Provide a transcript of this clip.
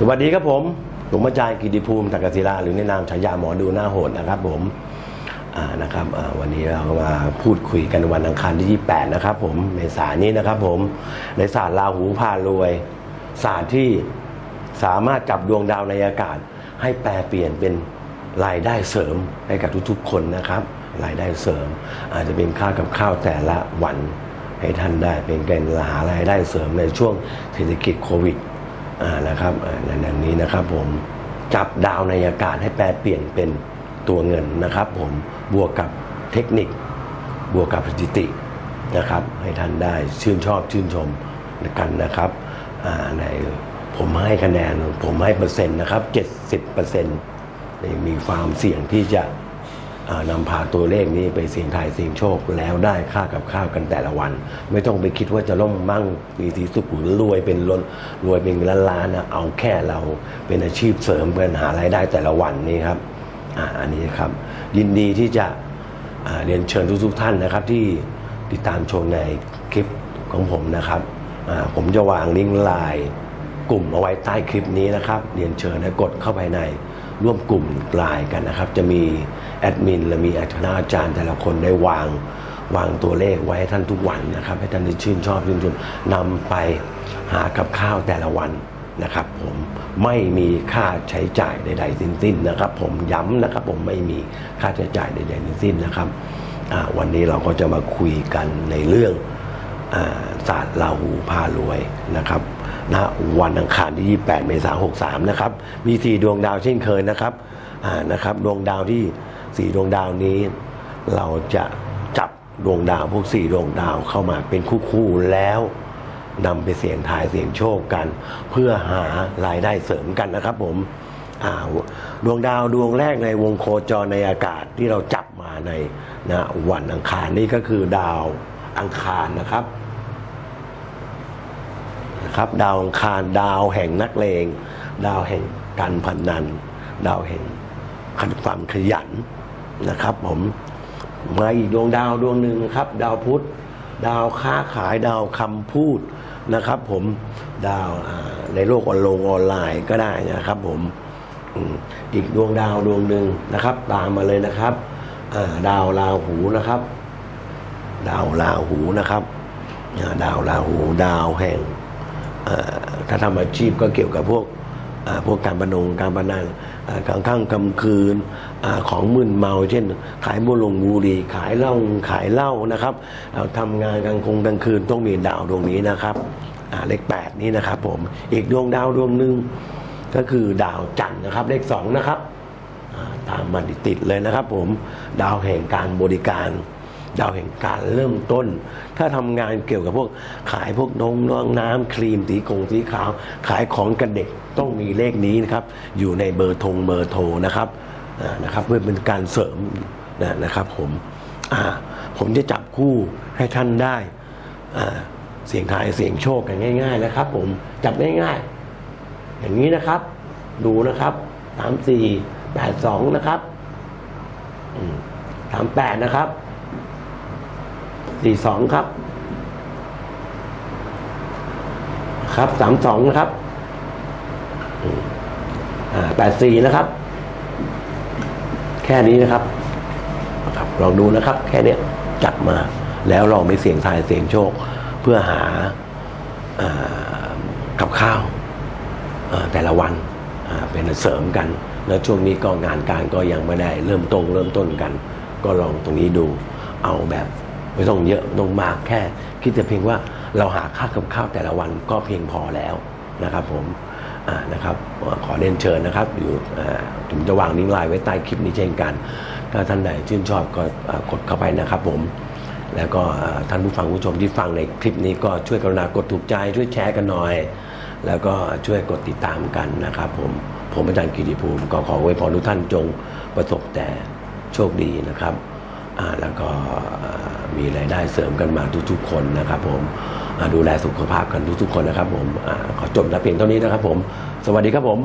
สวัสดีครับผม หลวงพ่อจารย์กิติภูมิตักกศิลาหรือในนามฉายาหมอดูหน้าโหดนะครับผมนะครับวันนี้เรามาพูดคุยกันวันอังคารที่ 28 นะครับผมเมษายนนี้นะครับผมในศาสตร์ราหูพารวยศาสตร์ที่สามารถจับดวงดาวในอากาศ ให้แปลเปลี่ยนเป็นรายได้เสริมให้กับทุกๆ คนนะครับรายได้เสริม อาจจะเป็นค่ากับข้าวแต่ละวันให้ท่านได้เป็นการหารายได้เสริมในช่วงเศรษฐกิจโควิด อ่านะครับอ่าในนี้นะครับผมจับดาวในอากาศให้แปลเปลี่ยนเป็นตัวเงินนะครับผมบวกกับเทคนิค บวกกับสถิตินะครับ ให้ท่านได้ชื่นชอบชื่นชมกันนะครับในผมให้คะแนนผมให้เปอร์เซ็นต์นะครับ 70เปอร์เซ็นต์มีความเสี่ยงที่จะ นำพาตัวเลขนี้ไปเสี่ยงทายเสี่ยงโชคแล้วได้ค่ากับข้าวกันแต่ละวัน ไม่ต้องไปคิดว่าจะล่มมั่งมีสีสุขหรือรวยเป็นล้นรวยเป็นล้านล้านนะเอาแค่เราเป็นอาชีพเสริมเป็นหารายได้แต่ละวันนี้ครับอ่าอันนี้ครับ ยินดีที่จะเรียนเชิญทุกๆท่านนะครับ ที่ติดตามชมในคลิปของผมนะครับผมจะวางลิงก์ไลน์กลุ่มเอาไว้ใต้คลิปนี้นะครับ เรียนเชิญให้กดเข้าไปใน ร่วมกลุ่มไลน์กันนะครับ จะมีแอดมินและมีคณะอาจารย์แต่ละคนได้วางวางตัวเลขไว้ให้ท่านทุกวันนะครับ ให้ท่านได้ชื่นชอบชื่นชมนำไปหากับข้าวแต่ละวันนะครับผมไม่มีค่าใช้จ่ายใดๆสิ้นสิ้นนะครับ ผมย้ำนะครับ ผมไม่มีค่าใช้จ่ายใดๆสิ้นสิ้นนะครับวันนี้เราก็จะมาคุยกันในเรื่องอศาสตร์ราหูพารวยนะครับ ณวันอังคารที่ 28 เมษายน 63 นะครับ มี 4 ดวงดาวเช่นเคยนะครับอ่านะครับ ดวงดาวที่ 4 ดวงดาวนี้ เราจะจับดวงดาวพวก 4 ดวงดาวเข้ามาเป็นคู่ๆแล้วนำไปเสี่ยงทายเสี่ยงโชคกัน เพื่อหารายได้เสริมกันนะครับผมดวงดาวดวงแรกในวงโคจรในอากาศที่เราจับมาในนะวันอังคารนี่ก็คือดาวอังคารนะครับ นะครับ ดาวอังคารดาวแห่งนักเลง ดาวแห่งการพนัน ดาวแห่งขันความขยันนะครับ ผมมาอีกดวงดาวดวงหนึ่งครับ ดาวพุธดาวค้าขายดาวคำพูดนะครับ ผมดาวในโลกออนลงออนไลน์ก็ได้นะครับ ผมอีกดวงดาวดวงหนึ่งนะครับ ตามมาเลยนะครับดาวราหูนะครับ ดาวราหูนะครับดาวราหู ดาวแห่ง ถ้าทำอาชีพก็เกี่ยวกับพวกพวกการพนงการพนันอ่ากลางค่ำกลางคืนอของมึนเมา เช่น ขายบุหรงบุหรี่ขายเหล้าขายเหล้านะครับเราทำงานกลางคงกลางคืนต้องมีดาวดวงนี้นะครับเลขแปดนี้นะครับผมอีกดวงดาวดวงหนึ่งก็คือดาวจันทร์นะครับ เลขสองนะครับตามมาติดเลยนะครับ ผมดาวแห่งการบริการ ดาวแห่งการเริ่มต้น ถ้าทำงานเกี่ยวกับพวกขายพวกนงน้องน้ำครีมสีกงสีขาว ขายของกันเด็กต้องมีเลขนี้นะครับ อยู่ในเบอร์ทงเบอร์โทรนะครับนะครับ เพื่อเป็นการเสริมนะนะครับผมผมจะจับคู่ให้ท่านได้เสียงทายเสียงโชคกันง่าย ๆ นะครับ ผมจับง่ายๆอย่างนี้นะครับ ดูนะครับสามสี่แปดสองนะครับสามแปดนะครับ สี่สองครับ ครับสามสองนะครับแปดสี่นะครับ แค่นี้นะครับครับลองดูนะครับ แค่เนี้ยจัดมาแล้วลองไปเสี่ยงทายเสี่ยงโชค เพื่อหาอกับข้าวแต่ละวันเป็นเสริมกันแล้วช่วงนี้ก็งานการก็ยังไม่ได้ เริ่มต้นเริ่มต้นกัน ก็ลองตรงนี้ดูเอาแบบ ไม่ต้องเยอะต้องมากแค่ คิดแต่เพียงว่าเราหาค่ากับข้าวแต่ละวันก็เพียงพอแล้วนะครับผมนะครับขอเรียนเชิญนะครับ อยู่อ่าผมจะวางลิงก์ไลน์ไว้ใต้คลิปนี้เช่นกัน ถ้าท่านใดชื่นชอบก็กดเข้าไปนะครับผมแล้วก็ท่านผู้ฟังผู้ชมที่ฟังในคลิปนี้ก็ช่วยกรุณากดถูกใจช่วยแชร์กันหน่อย แล้วก็ช่วยกดติดตามกันนะครับผมผมอาจารย์กิติภูมิก็ขอไว้พรทุกท่านจงประสบแต่โชคดีนะครับ แล้วก็มีรายได้เสริมกันมาทุกๆ คนนะครับผมดูแลสุขภาพกันทุกๆ คนนะครับผมอขอจบแต่เพียงเท่านี้นะครับผม สวัสดีครับผม